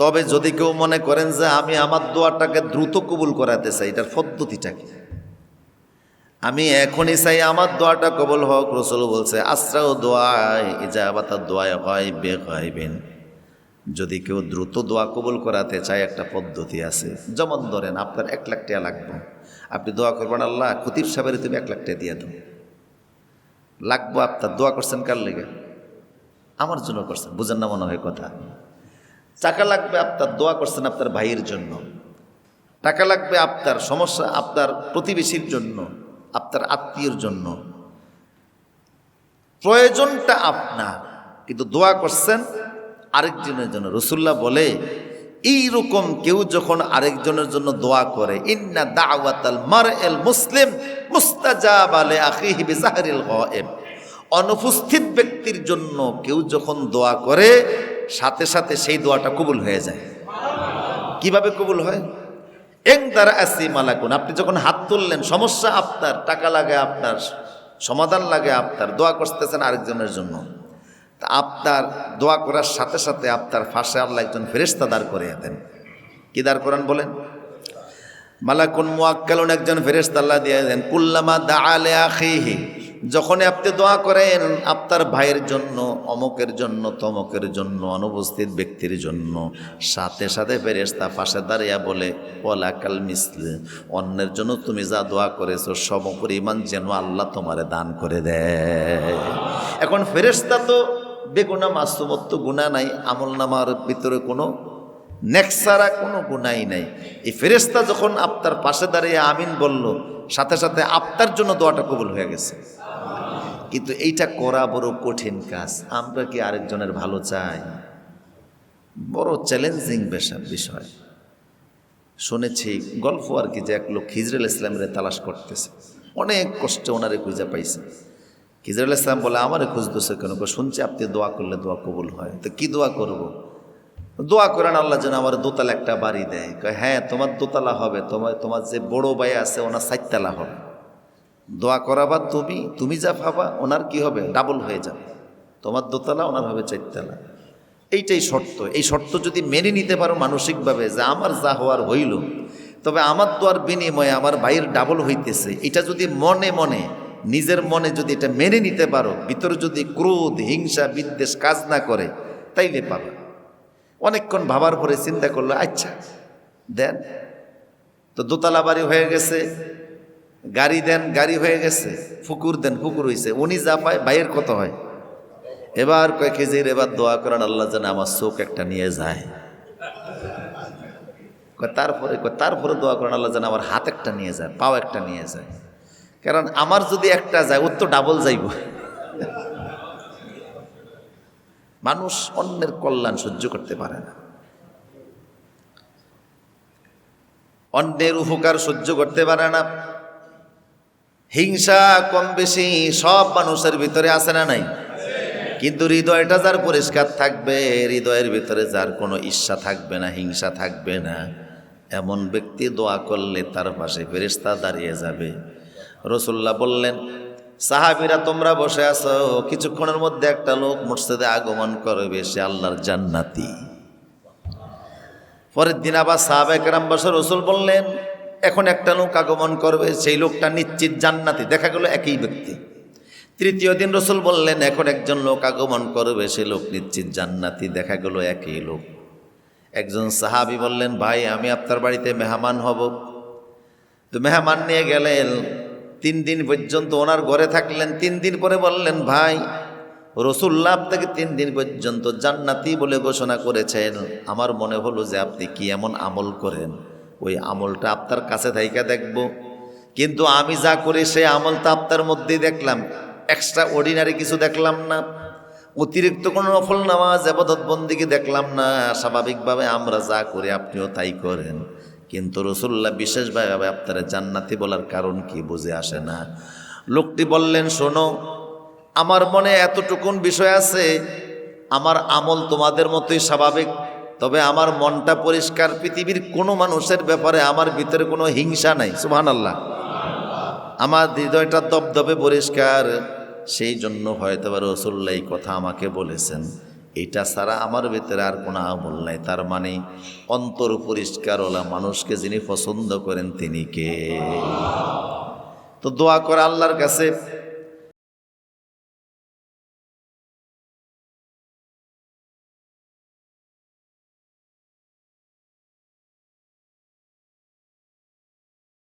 তবে যদি কেউ মনে করেন যে আমি আমার দোয়াটাকে দ্রুত কবুল করাতে চাই, এটার পদ্ধতিটা কি? আমি এখনই চাই আমার দোয়াটা কবুল হোক, রসুল বলছে আশ্রাও দোয়ায় ইজাবাতার দোয়ায় হয় বে হইবেন যদি কেউ দ্রুত দোয়া কবুল করাতে চায়, একটা পদ্ধতি আছে। যেমন ধরেন, আপনার এক লাখ টাকা লাগবে। আপনি দোয়া করবেন, আল্লাহ, খতিব সাহেবের তুমি এক লাখ টাকা দিয়ে দাও। লাগবো আপনার, দোয়া করছেন কার লেগে? আমার জন্য করছেন, বুঝেন না মনে হয় কথা। টাকা লাগবে আপনার দোয়া করছেন আপনার ভাইয়ের জন্য। টাকা লাগবে আপনার সমস্যা, আপনার প্রতিবেশীর জন্য, আপনার আত্মীয়র জন্য। প্রয়োজনটা আপনার, কিন্তু দোয়া করছেন আরেকজনের জন্য। রসুল্লাহ বলে এই রকম কেউ যখন আরেকজনের জন্য দোয়া করে, ইন্না দাওয়াতাল মার এল মুসলিম মুস্তাজাব আলে আখিহি বিজাহরিল অনুপস্থিত ব্যক্তির জন্য কেউ যখন দোয়া করে সাথে সাথে সেই দোয়াটা কবুল হয়ে যায়। কীভাবে কবুল হয়? এং দ্বারা আসি মালাকুন। আপনি যখন হাত তুললেন, সমস্যা আপনার, টাকা লাগে আপনার, সমাধান লাগে আপনার, দোয়া করতেছেন আরেকজনের জন্য। তা আপনার দোয়া করার সাথে সাথে আপনার ফাঁসে আল্লাহ একজন ফেরেস্তা দাঁড় করে দেন। কি দাঁড় করান বলেন? মালাকুন মুয়াক্কালুন, একজন ফেরেস্তা আল্লাহ দিয়ে দেন, কুল্লামা দা আলে আখিহি। যখনই আপনি দোয়া করেন, আপনার ভাইয়ের জন্য, অমকের জন্য, তমকের জন্য, অনুপস্থিত ব্যক্তির জন্য, সাথে সাথে ফেরেস্তা পাশে দাঁড়িয়ে বলে ওলাকাল মিসলে, অন্যের জন্য তুমি যা দোয়া করেছ সম পরিমাণ যেন আল্লাহ তোমারে দান করে দেয়। এখন ফেরেস্তা তো বেগুনা মাসুমত্ব গুণা নাই, আমল নামার ভিতরে কোনো নেক্সারা কোনো গুণাই নাই। এই ফেরেস্তা যখন আপনার পাশে দাঁড়িয়ে আমিন বলল সাথে সাথে আপনার জন্য দোয়াটা কবুল হয়ে গেছে। কিন্তু এইটা করা বড় কঠিন কাজ। আমরা কি আরেকজনের ভালো চাই? বড় চ্যালেঞ্জিং বিষয়। শুনেছি গল্প আর কি যে এক লোক খিজরুল ইসলামের তালাশ করতেছে। অনেক কষ্টে ওনারে খুঁজে পাইছে। খিজরুল ইসলাম বলে, আমারে খুঁজতেছে কেন? শুনছি আপনি দোয়া করলে দোয়া কবুল হয়। তো কি দোয়া করব। দোয়া করেন, আল্লাহ যেন আমার দোতলা একটা বাড়ি দেয়। কয় হ্যাঁ তোমার দোতলা হবে, তোমার তোমার যে বড় ভাই আছে, ওনার সাততলা হবে। দোয়া করাবা তুমি তুমি যা ভাবা, ওনার কি হবে? ডাবল হয়ে যাবে। তোমার দোতলা, ওনার হবে চারতলা। এইটাই শর্ত। এই শর্ত যদি মেনে নিতে পারো মানসিকভাবে যে আমার যা হওয়ার হইল, তবে আমার দোয়ার বিনিময়ে আমার ভাইয়ের ডাবল হইতেছে। এটা যদি মনে মনে, নিজের মনে যদি এটা মেনে নিতে পারো, ভিতরে যদি ক্রোধ, হিংসা, বিদ্বেষ কাজ না করে, তাইলে পাবা। অনেকক্ষণ ভাবার পরে চিন্তা করল আচ্ছা দেন। তো দোতলা বাড়ি হয়ে গেছে, গাড়ি দেন, গাড়ি হয়ে গেছে, ফুকুর দেন, ফুকুর হয়েছে উনি যা পায়, ভাইয়ের কত হয়? এবার কয় কেজির এবার দোয়া করেন, আল্লাহ যেন আমার চোখ একটা নিয়ে যায়। তারপরে তারপরে দোয়া করেন, আল্লাহ যেন আমার হাত একটা নিয়ে যায়, পাও একটা নিয়ে যায়। কারণ আমার যদি একটা যায় ওর তো ডাবল যাইব। মানুষ অন্যের কল্যাণ সহ্য করতে পারে না। অন্যের উপকার সহ্য করতে পারে না। হিংসা কম বেশি সব মানুষের ভিতরে আসে না নাই? কিন্তু হৃদয়টা যার পরিষ্কার থাকবে, হৃদয়ের ভিতরে যার কোনো ঈর্ষা থাকবে না, হিংসা থাকবে না। এমন ব্যক্তি দোয়া করলে তার পাশে ফেরিস্তা দাঁড়িয়ে যাবে। রসুল্লাহ বললেন সাহাবিরা তোমরা বসে আছো, কিছুক্ষণের মধ্যে একটা লোক মসজিদে আগমন করবে, সে আল্লাহর জান্নাতি। পরের দিন আবার সাহাবেকরাম বসে রসুল বললেন, এখন একটা লোক আগমন করবে, সেই লোকটা নিশ্চিত জান্নাতি। দেখা গেল একই ব্যক্তি। তৃতীয় দিন রসুল বললেন, এখন একজন লোক আগমন করবে, সে লোক নিশ্চিত জান্নাতি। দেখা গেল একই লোক। একজন সাহাবি বললেন, ভাই, আমি আপনার বাড়িতে মেহমান হব। তো মেহমান নিয়ে গেলেন। তিন দিন পর্যন্ত ওনার ঘরে থাকলেন, তিন দিন পরে বললেন, ভাই রসুল্লাহ আপনাকে তিন দিন পর্যন্ত জান্নাতি বলে ঘোষণা করেছেন। আমার মনে হলো যে আপনি কি এমন আমল করেন? ওই আমলটা আপনার কাছে থাইকা দেখব। কিন্তু আমি যা করি সেই আমলটা আপনার মধ্যেই দেখলাম। এক্সট্রা অর্ডিনারি কিছু দেখলাম না। অতিরিক্ত কোনো নফল নামাজ, আবাদত বন্দিকে দেখলাম না। স্বাভাবিকভাবে আমরা যা করি, আপনিও তাই করেন। কিন্তু রসুল্লাহ বিশেষভাবে আপনারা জান্নাতি বলার কারণ কি বুঝে আসে না। লোকটি বললেন, শোনো, আমার মনে এতটুকুন বিষয় আছে, আমার আমল তোমাদের মতোই স্বাভাবিক, তবে আমার মনটা পরিষ্কার, পৃথিবীর কোনো মানুষের ব্যাপারে আমার ভিতরে কোনো হিংসা নাই। সুবহান আল্লাহ আমার হৃদয়টা দবদবে পরিষ্কার, সেই জন্য হয়তো বা রসুল্লাহ কথা আমাকে বলেছেন। এটা ছাড়া আমার ভেতরে আর কোনো আমল নাই। তার মানে অন্তর পরিষ্কার ওলা মানুষকে যিনি পছন্দ করেন তিনি কে? তো দোয়া করে আল্লাহর কাছে